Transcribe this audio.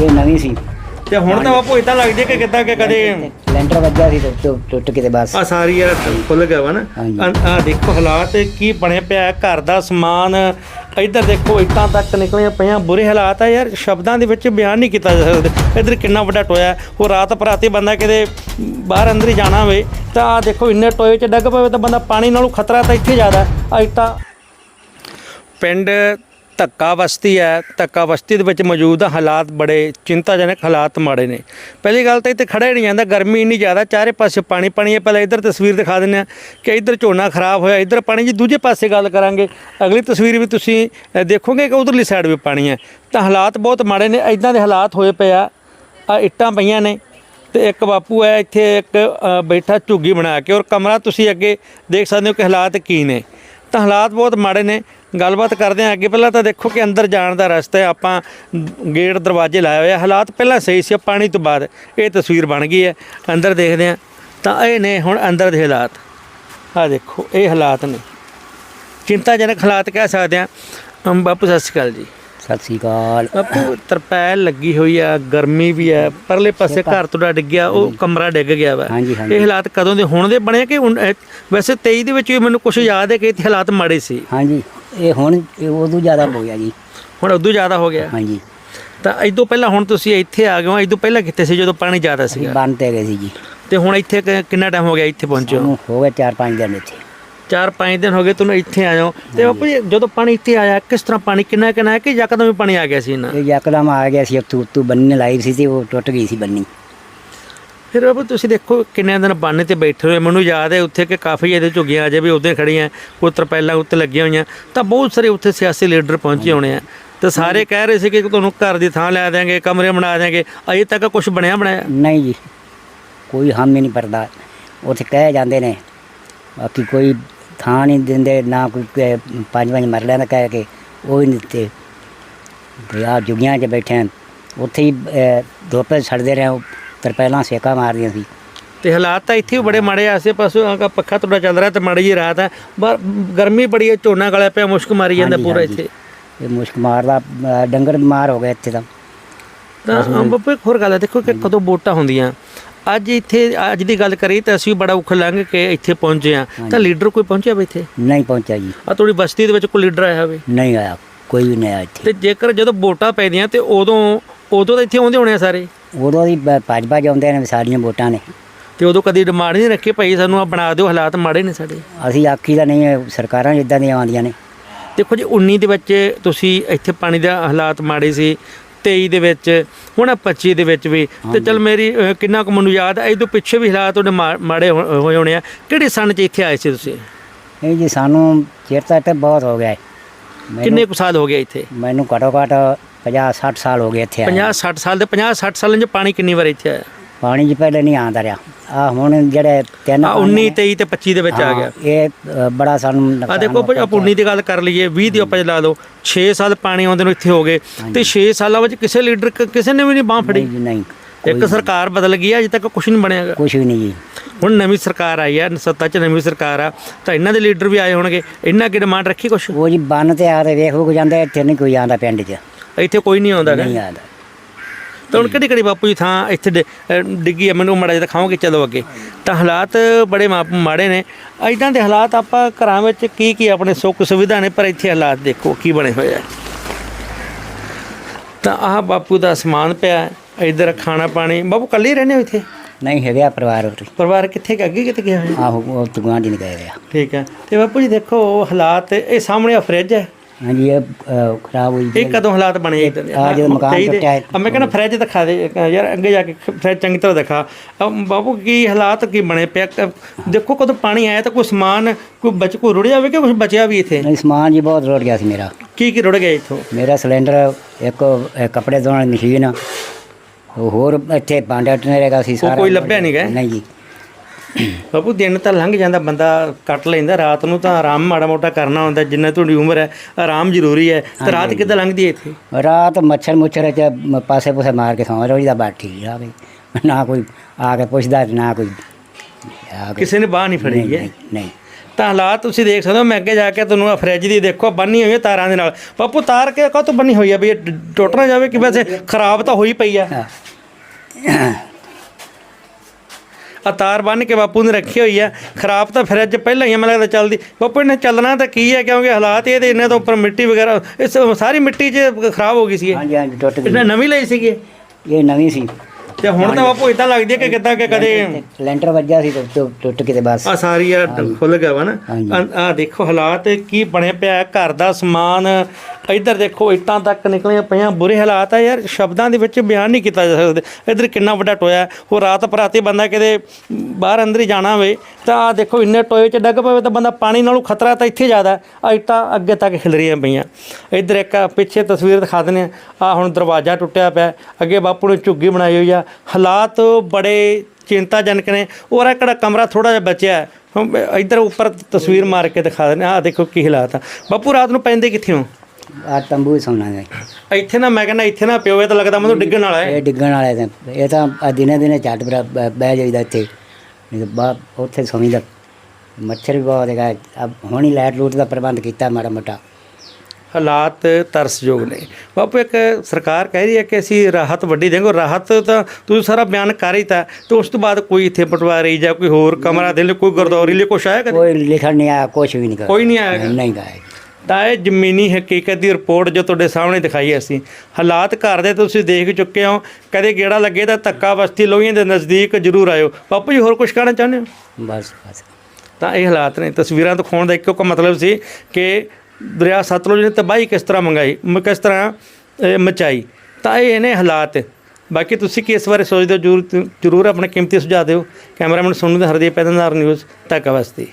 ਇਹ ਨਵੀਂ ਸੀ। ਤੇ ਹੁਣ ਤਾਂ ਬਾਪੂ ਇਦਾਂ ਲੱਗਦੀ ਕਿ ਕਿੱਦਾਂ ਕਿ ਕਦੇ ਲੈਂਟਰ ਵੱਜਾ ਸੀ ਤੇ ਟੁੱਟ- ਟੁੱਟ ਕੇ ਤੇ ਬਸ। ਆ ਸਾਰੀ ਯਾਰ ਖੁੱਲ ਗਿਆ ਵਾ ਨਾ। ਆ ਦੇਖੋ ਹਾਲਾਤ ਕੀ ਬਣੇ ਪਿਆ ਹੈ, ਘਰ ਦਾ ਸਮਾਨ ਇੱਧਰ ਦੇਖੋ ਇੱਟਾਂ ਤੱਕ ਨਿਕਲੀਆਂ ਪਈਆਂ ਬੁਰੇ ਹਾਲਾਤ ਆ ਯਾਰ ਸ਼ਬਦਾਂ ਦੇ ਵਿੱਚ ਬਿਆਨ ਨਹੀਂ ਕੀਤਾ ਜਾ ਸਕਦਾ। ਇੱਧਰ ਕਿੰਨਾ ਵੱਡਾ ਟੋਇਆ ਹੈ। ਉਹ ਰਾਤ ਭਰਾਤੇ ਬੰਦਾ ਕਿਤੇ ਬਾਹਰ ਅੰਦਰ ਹੀ ਜਾਣਾ ਹੋਵੇ ਤਾਂ ਆ ਦੇਖੋ ਇੰਨੇ ਟੋਏ 'ਚ ਡੱਗ ਪਵੇ ਤਾਂ ਬੰਦਾ ਪਾਣੀ ਨਾਲੋਂ ਖਤਰਾ ਤਾਂ ਇੱਥੇ ਜ਼ਿਆਦਾ ਆ ਇੱਟਾਂ ਪਿੰਡ ਧੱਕਾ ਬਸਤੀ ਹੈ। ਧੱਕਾ ਬਸਤੀ ਦੇ ਵਿੱਚ ਮੌਜੂਦ ਆ ਹਾਲਾਤ ਬੜੇ ਚਿੰਤਾਜਨਕ ਹਾਲਾਤ ਮਾੜੇ ਨੇ। ਪਹਿਲੀ ਗੱਲ ਤਾਂ ਇੱਥੇ ਖੜਾ ਨਹੀਂ ਜਾਂਦਾ। ਗਰਮੀ ਇੰਨੀ ਜ਼ਿਆਦਾ, ਚਾਰੇ ਪਾਸੇ ਪਾਣੀ ਪਾਣੀ ਹੈ। ਪਹਿਲਾਂ ਇੱਧਰ ਤਸਵੀਰ ਦਿਖਾ ਦਿੰਦੇ ਆ ਕਿ ਇੱਧਰ ਝੋਨਾ ਖਰਾਬ ਹੋਇਆ। ਇੱਧਰ ਪਾਣੀ ਜੀ, ਦੂਜੇ ਪਾਸੇ ਗੱਲ ਕਰਾਂਗੇ। ਅਗਲੀ ਤਸਵੀਰ ਵੀ ਤੁਸੀਂ ਦੇਖੋਗੇ ਕਿ ਉਧਰਲੀ ਸਾਈਡ ਵੀ ਪਾਣੀ ਹੈ। ਤਾਂ ਹਾਲਾਤ ਬਹੁਤ ਮਾੜੇ ਨੇ। ਇਦਾਂ ਦੇ ਹਾਲਾਤ ਹੋਏ ਪਏ ਆ। ਆ ਇੱਟਾਂ ਪਈਆਂ ਨੇ ਤੇ ਇੱਕ ਬਾਪੂ ਹੈ, ਇੱਥੇ ਇੱਕ ਬੈਠਾ ਝੁੱਗੀ ਬਣਾ ਕੇ। ਔਰ ਕਮਰਾ ਤੁਸੀਂ ਅੱਗੇ ਦੇਖ ਸਕਦੇ ਹੋ ਕਿ ਹਾਲਾਤ ਕੀ ਨੇ। ਤਾਂ ਹਾਲਾਤ ਬਹੁਤ ਮਾੜੇ ਨੇ। ਗੱਲਬਾਤ ਕਰਦੇ ਹਾਂ ਅੱਗੇ। ਪਹਿਲਾਂ ਤਾਂ ਦੇਖੋ ਕਿ ਅੰਦਰ ਜਾਣ ਦਾ ਰਸਤਾ ਹੈ। ਆਪਾਂ ਗੇਟ, ਦਰਵਾਜ਼ੇ ਲਾਇਆ ਹੋਇਆ ਹਾਲਾਤ ਪਹਿਲਾਂ ਸਹੀ ਸੀ। ਪਾਣੀ ਤੋਂ ਬਾਅਦ ਇਹ ਤਸਵੀਰ ਬਣ ਗਈ ਹੈ। ਅੰਦਰ ਦੇਖਦੇ ਹਾਂ। ਤਾਂ ਇਹ ਨੇ ਹੁਣ ਅੰਦਰ ਦੇ ਹਾਲਾਤ। ਆ ਦੇਖੋ, ਇਹ ਹਾਲਾਤ ਨੇ। ਚਿੰਤਾਜਨਕ ਹਾਲਾਤ ਕਹਿ ਸਕਦੇ ਆ ਬਾਪੂ, ਸਤਿ ਸ਼੍ਰੀ ਅਕਾਲ ਜੀ। ਸਤਿ ਸ੍ਰੀ ਅਕਾਲ। ਬਾਪੂ ਤਰਪੈਲ ਲੱਗੀ ਹੋਈ ਆ ਗਰਮੀ ਵੀ ਆ ਪਰਲੇ ਪਾਸੇ ਘਰ ਤੁਹਾਡਾ ਡਿੱਗਿਆ ਉਹ ਕਮਰਾ ਡਿੱਗ ਗਿਆ ਵਾ। ਇਹ ਹਾਲਾਤ ਕਦੋਂ ਦੇ ਹੁਣ ਦੇ ਬਣੇ ਕਿ ਵੈਸੇ 23 ਦੇ ਵਿੱਚ ਵੀ ਮੈਨੂੰ ਕੁਝ ਯਾਦ ਹੈ ਕਿ ਇੱਥੇ ਹਾਲਾਤ ਮਾੜੇ ਸੀ? ਹਾਂਜੀ ਇਹ ਹੁਣ ਉਦੋਂ ਜ਼ਿਆਦਾ ਹੋ ਗਿਆ ਜੀ। ਹੁਣ ਉਦੋਂ ਜ਼ਿਆਦਾ ਹੋ ਗਿਆ? ਹਾਂਜੀ। ਤਾਂ ਇਦੋਂ ਪਹਿਲਾਂ ਹੁਣ ਤੁਸੀਂ ਇੱਥੇ ਆ ਗਏ ਹੋ ਇਦੋਂ ਪਹਿਲਾਂ ਕਿੱਥੇ ਸੀ ਜਦੋਂ ਪਾਣੀ ਜ਼ਿਆਦਾ ਸੀਗਾ? ਬੰਨ ਤੇ ਗਏ ਸੀ ਜੀ। ਤੇ ਹੁਣ ਇੱਥੇ ਕਿੰਨਾ ਟਾਈਮ ਹੋ ਗਿਆ ਇੱਥੇ ਪਹੁੰਚੇ ਹੋ? ਗਏ 4-5 ਦਿਨ ਇੱਥੇ। 4-5 ਦਿਨ ਹੋ ਗਏ ਤੁਹਾਨੂੰ ਇੱਥੇ ਹੋ ਤੇ ਬਾਪੂ ਜੀ ਜਦੋਂ ਪਾਣੀ ਇੱਥੇ ਆਇਆ ਕਿਸ ਤਰ੍ਹਾਂ ਪਾਣੀ ਕਿੰਨਾ ਕਿੰਨਾ ਹੈ ਕਿ ਯਕਦਮ ਹੀ ਪਾਣੀ ਆ ਗਿਆ ਸੀ ਨਾ ਇਹ ਯਕਦਮ ਆ ਗਿਆ ਸੀ ਉੱਤੋਂ ਉੱਤੋਂ ਬੰਨੇ ਲਾਈ ਸੀ ਤੇ ਉਹ ਟੁੱਟ ਗਈ ਸੀ ਬੰਨੀ। ਫਿਰ ਬਾਬੂ ਤੁਸੀਂ ਦੇਖੋ ਕਿੰਨੇ ਦਿਨ ਬੰਨ ਤੇ ਬੈਠੇ ਹੋਏ ਮੈਨੂੰ ਯਾਦ ਹੈ ਉੱਥੇ ਕਿ ਕਾਫੀ ਇਹਦੇ ਝੁੱਗੀਆਂ ਅਜੇ ਵੀ ਉੱਤੇ ਖੜੀਆਂ ਕੋਈ ਤਰਪੈਲਾਂ ਉੱਤੇ ਲੱਗੀਆਂ ਹੋਈਆਂ। ਤਾਂ ਬਹੁਤ ਸਾਰੇ ਉੱਥੇ ਸਿਆਸੀ ਲੀਡਰ ਪਹੁੰਚੇ ਹੋਣੇ ਆ। ਤੇ ਸਾਰੇ ਕਹਿ ਰਹੇ ਸੀ ਕਿ ਤੁਹਾਨੂੰ ਘਰ ਦੀ ਥਾਂ ਲੈ ਦੇਾਂਗੇ ਕਮਰੇ ਬਣਾ ਦੇਾਂਗੇ ਅਜੇ ਤੱਕ ਕੁਝ ਬਣਿਆ ਬਣਾਇਆ? ਨਹੀਂ ਜੀ ਕੋਈ ਹਾਮੀ ਨਹੀਂ ਭਰਦਾ। ਉੱਥੇ ਕਹਿ ਜਾਂਦੇ ਨੇ ਬਾਕੀ ਕੋਈ ਥਾਂ ਨਹੀਂ ਦਿੰਦੇ ਨਾ ਕੋਈ ਕਿ ਪੰਜ ਪੰਜ ਮਰਲਿਆਂ ਦਾ ਕਹਿ ਕੇ ਉਹ ਵੀ ਨਹੀਂ ਦਿੱਤੇ। ਆਹ ਜੁਗੀਆਂ 'ਚ ਬੈਠੇ ਹਾਂ ਉੱਥੇ ਹੀ ਅਹ, ਧੁੱਪ ਛੱਡਦੇ ਰਹੇ ਤਰਪੈਲਾਂ ਸੇਕਾ ਮਾਰਦੀਆਂ ਸੀ। ਤੇ ਹਾਲਾਤ ਤਾਂ ਇੱਥੇ ਵੀ ਬੜੇ ਮਾੜੇ ਆਸੇ ਪਾਸੇ ਆਹ ਪੱਖਾ ਤੁਹਾਡਾ ਚੱਲ ਰਿਹਾ ਤੇ ਮਾੜੀ ਜੀ ਰਾਤ ਹੈ। ਪਰ ਗਰਮੀ ਬੜੀ ਹੈ ਝੋਨਾ ਗਲਿਆ ਪਿਆ ਮੁਸ਼ਕ ਮਾਰੀ ਜਾਂਦਾ ਹਾਂਜੀ, ਪੂਰਾ ਹਾਂਜੀ। ਇੱਥੇ। ਇਹ ਮੁਸ਼ਕ ਮਾਰਦਾ ਅਹ, ਡੰਗਰ ਬਿਮਾਰ ਹੋ ਗਏ ਇੱਥੇ ਤਾਂ। ਤਾਂ ਬਾਪੂ ਇੱਕ ਹੋਰ ਗੱਲ ਹੈ ਦੇਖੋ ਕਿ ਕਦੋਂ ਵੋਟਾਂ ਹੁੰਦੀਆਂ। ਅੱਜ ਇੱਥੇ ਅੱਜ ਦੀ ਗੱਲ ਕਰੀ ਤਾਂ ਅਸੀਂ ਬੜਾ ਔਖ ਲੰਘ ਕੇ ਇੱਥੇ ਪਹੁੰਚੇ ਆ ਤਾਂ ਲੀਡਰ ਕੋਈ ਪਹੁੰਚਿਆ ਵਾ ਇੱਥੇ? ਨਹੀਂ ਪਹੁੰਚਿਆ ਜੀ। ਆ ਤੁਹਾਡੀ ਬਸਤੀ ਦੇ ਵਿੱਚ ਕੋਈ ਲੀਡਰ ਆਇਆ ਹੋਵੇ? ਨਹੀਂ ਆਇਆ ਕੋਈ ਵੀ ਨਹੀਂ ਆਇਆ ਇੱਥੇ। ਤੇ ਜੇਕਰ ਜਦੋਂ ਵੋਟਾਂ ਪੈਦੀਆਂ ਤੇ ਉਦੋਂ ਉਦੋਂ ਤਾਂ ਇੱਥੇ ਆਉਂਦੇ ਹੋਣੇ ਆ ਸਾਰੇ? ਉਦੋਂ ਦੀ ਭੱਜ ਭੱਜ ਆਉਂਦੇ ਨੇ ਸਾਡੀਆਂ ਵੋਟਾਂ ਨੇ। ਤੇ ਉਦੋਂ ਕਦੀ ਡਿਮਾਂਡ ਨਹੀਂ ਰੱਖੀ ਭਾਈ ਸਾਨੂੰ ਆ ਬਣਾ ਦਿਓ ਹਾਲਾਤ ਮਾੜੇ ਨੇ ਸਾਡੇ? ਅਸੀਂ ਆਖੀ ਦਾ ਨਹੀਂ ਹੈ, ਸਰਕਾਰਾਂ ਇਦਾਂ ਦੀਆਂ ਆਉਂਦੀਆਂ ਨੇ। ਦੇਖੋ ਜੀ 19 ਦੇ ਵਿੱਚ ਤੁਸੀਂ ਇੱਥੇ ਪਾਣੀ ਦਾ ਹਾਲਾਤ ਮਾੜੇ ਸੀ। 23 ਦੇ ਵਿੱਚ ਹੁਣ ਆਹ 25 ਦੇ ਵਿੱਚ ਵੀ। ਤੇ ਚਲ ਮੇਰੀ ਅਹ, ਕਿੰਨਾ ਕੁ ਮੈਨੂੰ ਯਾਦ ਹੈ ਇਹਦੋਂ ਪਿੱਛੇ ਵੀ ਹਾਲਾਤ ਉਹਦੇ ਮਾ- ਮਾੜੇ ਹੋ- ਹੋਏ ਹੋਣੇ ਆ। ਕਿਹੜੇ ਸਨ ਚ ਇੱਥੇ ਆਏ ਸੀ ਤੁਸੀਂ? ਇਹ ਜੀ ਸਾਨੂੰ ਚਿਰ ਤਾਂ ਇੱਥੇ ਬਹੁਤ ਹੋ ਗਿਆ ਹੈ ਮੈਨੂੰ- ਕਿੰਨੇ ਕੁ ਸਾਲ ਹੋ ਗਏ ਇੱਥੇ? ਮੈਨੂੰ ਘੱਟੋ ਘੱਟ 50 60 ਸਾਲ ਹੋ ਗਏ ਇੱਥੇ ਆਏ। 50 60 ਸਾਲ ਦੇ 50 60 ਸਾਲਾਂ ਚ ਪਾਣੀ ਕਿੰਨੀ ਵਾਰ ਇੱਥੇ ਆਇਆ? ਪਾਣੀ ਜੀ ਪਹਿਲੇ ਨਹੀਂ ਆਉਂਦਾ ਰਿਹਾ। ਆ ਹੁਣ ਜਿਹੜੇ ਤਿੰਨ ਆ 19 23 ਤੇ 25 ਦੇ ਵਿੱਚ ਆ ਗਿਆ। ਇਹ ਅ, ਬੜਾ ਸਾਨੂੰ ਆ ਦੇਖੋ ਆਪਾਂ 19 ਦੀ ਗੱਲ ਕਰ ਲਈਏ 20 ਦੀ ਆਪਾਂ ਲਾ ਲਓ 6 ਸਾਲ ਪਾਣੀ ਆਉਂਦੇ ਨੂੰ ਇੱਥੇ ਹੋ ਗਏ ਤੇ 6 ਸਾਲਾਂ ਵਿੱਚ ਕਿਸੇ ਲੀਡਰ ਕ- ਕਿਸੇ ਨੇ ਵੀ ਨਹੀਂ ਬਾਹ ਫੜੀ। ਨਹੀਂ ਜੀ ਨਹੀਂ। ਇੱਕ ਸਰਕਾਰ ਬਦਲ ਗਈ ਹੈ ਅਜੇ ਤੱਕ ਕੁਝ ਨਹੀਂ ਬਣਿਆਗਾ ਕੁਝ ਵੀ ਨਹੀਂ ਜੀ। ਹੁਣ ਨਵੀਂ ਸਰਕਾਰ ਆਈ ਹੈ ਸੱਤਾ 'ਚ ਨਵੀਂ ਸਰਕਾਰ ਆ ਤਾਂ ਇਹਨਾਂ ਦੇ ਲੀਡਰ ਵੀ ਆਏ ਹੋਣਗੇ। ਇਹਨਾਂ ਕੀ ਡਿਮਾਂਡ ਰੱਖੀ ਕੁਛ? ਉਹ ਜੀ ਬੰਨ ਤੇ ਆ ਤੇ ਵੇਖ ਵੁਖ ਜਾਂਦੇ ਇੱਥੇ ਨਹੀਂ ਕੋਈ ਆਉਂਦਾ ਪਿੰਡ 'ਚ। ਇੱਥੇ ਕੋਈ ਨਹੀਂ ਆਉਂਦਾ ਗਾ। ਨਹੀਂ ਆਉਂਦਾ। ਤਾਂ ਹੁਣ ਕਿਹੜੀ ਕਿਹੜੀ ਬਾਪੂ ਜੀ ਥਾਂ ਇੱਥੇ ਡਿ- ਅਹ ਡਿੱਗੀ ਹੈ ਮੈਨੂੰ ਮੜਾ ਜਿਹਾ ਦਿਖਾਓਗੇ ਚਲੋ ਅੱਗੇ। ਤਾਂ ਹਾਲਾਤ ਬੜੇ ਮਾ- ਮਾੜੇ ਨੇ। ਇਦਾਂ ਦੇ ਹਾਲਾਤ ਆਪਾਂ ਘਰਾਂ ਵਿੱਚ ਕੀ ਕੀ ਆਪਣੇ ਸੁੱਖ ਸੁਵਿਧਾ ਨੇ ਪਰ ਇੱਥੇ ਹਾਲਾਤ ਦੇਖੋ ਕੀ ਬਣੇ ਹੋਏ ਆ। ਤਾਂ ਆਹ ਬਾਪੂ ਦਾ ਸਮਾਨ ਪਿਆ। ਇੱਧਰ ਖਾਣਾ ਪਾਣੀ। ਬਾਪੂ ਕੱਲੇ ਹੀ ਰਹਿੰਦੇ ਹੋ ਇੱਥੇ? ਨਹੀਂ ਹੈਗਾ ਪਰਿਵਾਰ ਉੱਥੇ ਪਰਿਵਾਰ ਕਿੱਥੇ ਕੁ ਅੱਗੇ ਕਿਤੇ ਗਿਆ ਹੋਇਆ ਆਹੋ ਉਹ ਤੁਗਾਂਡੀ ਨਹੀਂ ਗਏ ਆ। ਠੀਕ ਹੈ ਤੇ ਬਾਪੂ ਜੀ ਦੇਖੋ ਹਾਲਾਤ ਇਹ ਸਾਹਮਣੇ ਆ ਫ੍ਰਿਜ ਹੈ। ਹਾਂਜੀ ਇਹ ਅ, ਖਰਾਬ ਹੋਈ ਇਹ ਕਦੋਂ ਹਾਲਾਤ ਬਣੇ ਇੱਧਰ? ਆਹ ਜਦੋਂ ਮਕਾਨ। ਟੁੱਟਿਆ ਹੈ। ਮੈਂ ਕਹਿੰਦਾ ਫ੍ਰਿਜ ਦਿਖਾ ਦੇ ਯਾਰ ਅੱਗੇ ਜਾ ਕੇ ਫ੍ਰਿਜ ਚੰਗੀ ਤਰ੍ਹਾਂ ਦਿਖਾ ਬਾਪੂ ਕੀ ਹਾਲਾਤ ਕੀ ਬਣੇ ਪਿਆ ਕ- ਦੇਖੋ ਕਦੋਂ ਪਾਣੀ ਆਇਆ ਤਾਂ ਕੋਈ ਸਮਾਨ ਕੋਈ ਬਚ ਕੋਈ ਰੁੜ ਜਾਵੇ ਕਿ ਕੁਝ ਬਚਿਆ ਵੀ ਇੱਥੇ ਨਹੀਂ ਸਮਾਨ ਜੀ ਬਹੁਤ ਰੁੜ ਗਿਆ ਸੀ ਮੇਰਾ ਕੀ ਕੀ ਰੁੜ ਗਿਆ ਇੱਥੋਂ ਮੇਰਾ ਸਿਲੰਡਰ ਇੱਕ ਅ, ਕੱਪੜੇ ਧੋਣ ਵਾਲੀ ਮਸ਼ੀਨ ਉਹ ਹੋਰ ਇੱਥੇ ਭਾਂਡਾ ਟਨੇਗਾ ਸੀ ਸਾਰਾ ਕੋਈ ਲੱਭਿਆ ਨਹੀਂ ਗਾ? ਨਹੀਂ ਜੀ ਬਾਪੂ ਦਿਨ ਤਾਂ ਲੰਘ ਜਾਂਦਾ ਬੰਦਾ ਕੱਟ ਲੈਂਦਾ ਰਾਤ ਨੂੰ ਤਾਂ ਆਰਾਮ ਮਾੜਾ ਮੋਟਾ ਕਰਨਾ ਹੁੰਦਾ ਜਿੰਨਾ ਤੁਹਾਡੀ ਉਮਰ ਹੈ ਆਰਾਮ ਜ਼ਰੂਰੀ ਹੈ। ਤੇ ਰਾਤ ਕਿੱਦਾਂ ਲੰਘਦੀ ਹੈ ਇੱਥੇ? ਰਾਤ ਮੱਛਰ ਮੁੱਛਰ ਚ ਪਾਸੇ ਪੂਸੇ ਮਾਰ ਕੇ ਸੌਂ ਰੋਈ ਦਾ ਬਾਠੀ ਆ ਵੀ। ਨਾ ਕੋਈ ਆ ਕੇ ਪੁੱਛਦਾ ਨਾ ਕੋਈ ਆ ਕੇ ਕਿਸੇ ਨੇ ਬਾਹ ਨਹੀਂ ਫੜੀ ਹੈ? ਨਹੀਂ, ਨਹੀਂ। ਤਾਂ ਹਾਲਾਤ ਤੁਸੀਂ ਦੇਖ ਸਕਦੇ ਹੋ ਮੈਂ ਅੱਗੇ ਜਾ ਕੇ ਤੁਹਾਨੂੰ ਆ ਫਰਿੱਜ ਦੀ ਦੇਖੋ ਬੰਨੀ ਹੋਈ ਹੈ ਤਾਰਾਂ ਦੇ ਨਾਲ। ਬਾਪੂ ਤਾਰ ਕੇ ਕਾਹ ਤੋਂ ਬੰਨੀ ਹੋਈ ਆ ਵੀ ਇਹ ਟ- ਟੁੱਟ ਨਾ ਜਾਵੇ ਕਿ ਵੈਸੇ ਖਰਾਬ ਤਾਂ ਹੋਈ ਪਈ ਆ ਹਾਂ। ਆ ਤਾਰ ਬੰਨ ਕੇ ਬਾਪੂ ਨੇ ਰੱਖੀ ਹੋਈ ਆ। ਖਰਾਬ ਤਾਂ ਫਰਿੱਜ ਪਹਿਲਾਂ ਹੀ ਮੈਨੂੰ ਲੱਗਦਾ ਚੱਲਦੀ। ਬਾਪੂ ਇਹਨੇ ਚੱਲਣਾ ਤਾਂ ਕੀ ਹੈ ਕਿਉਂਕਿ ਹਾਲਾਤ ਇਹਦੇ ਇਹਨਾਂ ਤੋਂ ਉੱਪਰ ਮਿੱਟੀ ਵਗੈਰਾ ਇਸ ਸਾਰੀ ਮਿੱਟੀ 'ਚ ਖਰਾਬ ਹੋ ਗਈ ਸੀ ਹਾਂਜੀ ਹਾਂਜੀ ਟੁੱਟ ਗਈ। ਇਹਨੇ ਨਵੀਂ ਲਈ ਸੀਗੀ ਇਹ? ਨਵੀਂ ਸੀ। ਤੇ ਹੁਣ ਤਾਂ ਬਾਪੂ ਇਦਾਂ ਲੱਗਦੀ ਹੈ ਕਿ ਕਿੱਦਾਂ ਕਿ ਕਦੇ ਲੈਂਟਰ ਵੱਜਾ ਸੀ ਤੇ ਟੁੱਟ- ਕੇ ਤੇ ਬਸ। ਆ ਸਾਰੀ ਆ ਖੁੱਲ ਗਿਆ ਵਾ ਨਾ। ਆ ਦੇਖੋ ਹਾਲਾਤ ਕੀ ਬਣੇ ਪਿਆ। ਘਰ ਦਾ ਸਮਾਨ ਇੱਧਰ ਦੇਖੋ, ਇੱਟਾਂ ਤੱਕ ਨਿਕਲੀਆਂ ਪਈਆਂ। ਬੁਰੇ ਹਾਲਾਤ ਆ ਯਾਰ, ਸ਼ਬਦਾਂ ਦੇ ਵਿੱਚ ਬਿਆਨ ਨਹੀਂ ਕੀਤਾ ਜਾ ਸਕਦਾ। ਇੱਧਰ ਕਿੰਨਾ ਵੱਡਾ ਟੋਇਆ ਉਹ ਰਾਤ ਭਰਾਤੇ ਬੰਦਾ ਕਿਤੇ ਬਾਹਰ ਅੰਦਰ ਹੀ ਜਾਣਾ ਹੋਵੇ, ਤਾਂ ਆ ਦੇਖੋ, ਇੰਨੇ ਟੋਏ 'ਚ ਡੱਗ ਪਵੇ ਤਾਂ ਬੰਦਾ ਪਾਣੀ ਨਾਲੋਂ ਖਤਰਾ ਤਾਂ ਇੱਥੇ ਜ਼ਿਆਦਾ ਆ ਇੱਟਾਂ ਅੱਗੇ ਤੱਕ ਖਿਲਰੀਆਂ ਪਈਆਂ। ਇੱਧਰ ਇੱਕ ਪਿੱਛੇ ਤਸਵੀਰ ਦਿਖਾ ਦਿੰਦੇ ਆ ਆ ਹੁਣ ਦਰਵਾਜ਼ਾ ਟੁੱਟਿਆ ਪਿਆ ਅੱਗੇ ਬਾਪੂ ਨੇ ਝੁੱਗੀ ਬਣਾਈ ਹੋਈ ਆ। ਹਾਲਾਤ ਬੜੇ ਚਿੰਤਾਜਨਕ ਨੇ। ਔਰ ਇਹ ਕਿਹੜਾ ਕਮਰਾ ਥੋੜਾ ਜਿਹਾ ਬਚਿਆ ਹੁਣ ਇੱਧਰ ਉੱਪਰ ਤਸਵੀਰ ਮਾਰ ਕੇ ਦਿਖਾ ਦਿੰਦੇ ਆ ਦੇਖੋ ਕੀ ਹਾਲਾਤ ਆ। ਬਾਪੂ, ਰਾਤ ਨੂੰ ਪੈਂਦੇ ਕਿੱਥੇ ਹੋ? ਆ ਤੰਬੂ ਹੀ ਸੌਣਾ ਹੈ। ਇੱਥੇ ਨਾ ਮੈਂ ਕਹਿੰਦਾ ਇੱਥੇ ਨਾ ਪਿਓ ਇਹ ਤਾਂ ਲੱਗਦਾ ਮੈਨੂੰ ਡਿੱਗਣ ਵਾਲਾ ਹੈ। ਇਹ ਡਿੱਗਣ ਵਾਲੇ ਨੇ ਇਹ ਤਾਂ ਆ ਦਿਨੇ ਦਿਨੇ ਝੱਟ ਬਰਾ- ਬ- ਬਹਿ ਜਾਈਦਾ ਇੱਥੇ। ਨਹੀਂ ਤਾਂ ਬਾ ਉੱਥੇ ਸੌਂੀਦਾ ਮੱਛਰ ਵੀ ਬਹੁਤ ਹੈਗਾ। ਅਬ ਹੁਣ ਹੀ ਲਾਈਟ ਲੂਟ ਦਾ ਪ੍ਰਬੰਧ ਕੀਤਾ ਮਾੜਾ ਮੋਟਾ। ਹਾਲਾਤ ਤਰਸਯੋਗ ਨੇ। ਬਾਪੂ ਇੱਕ ਸਰਕਾਰ ਕਹਿ ਰਹੀ ਹੈ ਕਿ ਅਸੀਂ ਰਾਹਤ ਵੱਡੀ ਦੇਵਾਂਗੇ ਰਾਹਤ ਤਾਂ ਤੁਸੀਂ ਸਾਰਾ ਬਿਆਨ ਕਰ ਹੀ ਤਾ। ਤੇ ਉਸ ਤੋਂ ਬਾਅਦ ਕੋਈ ਇੱਥੇ ਪਟਵਾਰੀ ਜਾਂ ਕੋਈ ਹੋਰ ਕਮਰਾ ਦੇ ਲਈ ਕੋਈ ਗਰਦੌਰੀ ਲਈ ਕੁਛ ਆਇਆ ਕਦੇ? ਕੋਈ ਲਿਖਣ ਨਹੀਂ ਆਇਆ ਕੁਛ ਵੀ ਨਹੀਂ ਕਰ ਕੋਈ ਨਹੀਂ ਆਇਆ ਨਹੀਂ ਗਾਏ ਤਾਂ ਇਹ ਜ਼ਮੀਨੀ ਹਕੀਕਤ ਦੀ ਰਿਪੋਰਟ ਜੋ ਤੁਹਾਡੇ ਸਾਹਮਣੇ ਦਿਖਾਈ ਅਸੀਂ। ਹਾਲਾਤ ਘਰ ਦੇ ਤੁਸੀਂ ਦੇਖ ਚੁੱਕੇ ਹੋ। ਕਦੇ ਗੇੜਾ ਲੱਗੇ ਤਾਂ ਧੱਕਾ ਬਸਤੀ ਲੋਹੀਆਂ ਦੇ ਨਜ਼ਦੀਕ ਜ਼ਰੂਰ ਆਇਓ। ਬਾਪੂ ਜੀ ਹੋਰ ਕੁਝ ਕਹਿਣਾ ਚਾਹੁੰਦੇ ਹੋ? ਬਸ ਬਸ। ਤਾਂ ਇਹ ਹਾਲਾਤ ਨੇ। ਤਸਵੀਰਾਂ ਦਿਖਾਉਣ ਦਾ ਇੱਕੋ ਇੱਕ ਮਤਲਬ ਸੀ ਕਿ ਦਰਿਆ ਸਤਲੁਜ ਨੇ ਤਬਾਹੀ ਕਿਸ ਤਰ੍ਹਾਂ ਮੰਗਾਈ ਕਿਸ ਤਰ੍ਹਾਂ ਮਚਾਈ। ਤਾਂ ਇਹ ਨੇ ਹਾਲਾਤ। ਬਾਕੀ ਤੁਸੀਂ ਕੀ ਇਸ ਬਾਰੇ ਸੋਚਦੇ ਹੋ? ਜਰੂਰ ਜਰੂਰ ਆਪਣੇ ਕੀਮਤੀ ਸੁਝਾਅ ਦਿਓ। ਕੈਮਰਾਮੈਨ ਸੋਨੂ ਦਾ ਹਰਦੀਪ ਪੈਦਨਦਾਰ ਨਿਊਜ਼ ਤੱਕ ਵਸਤੀ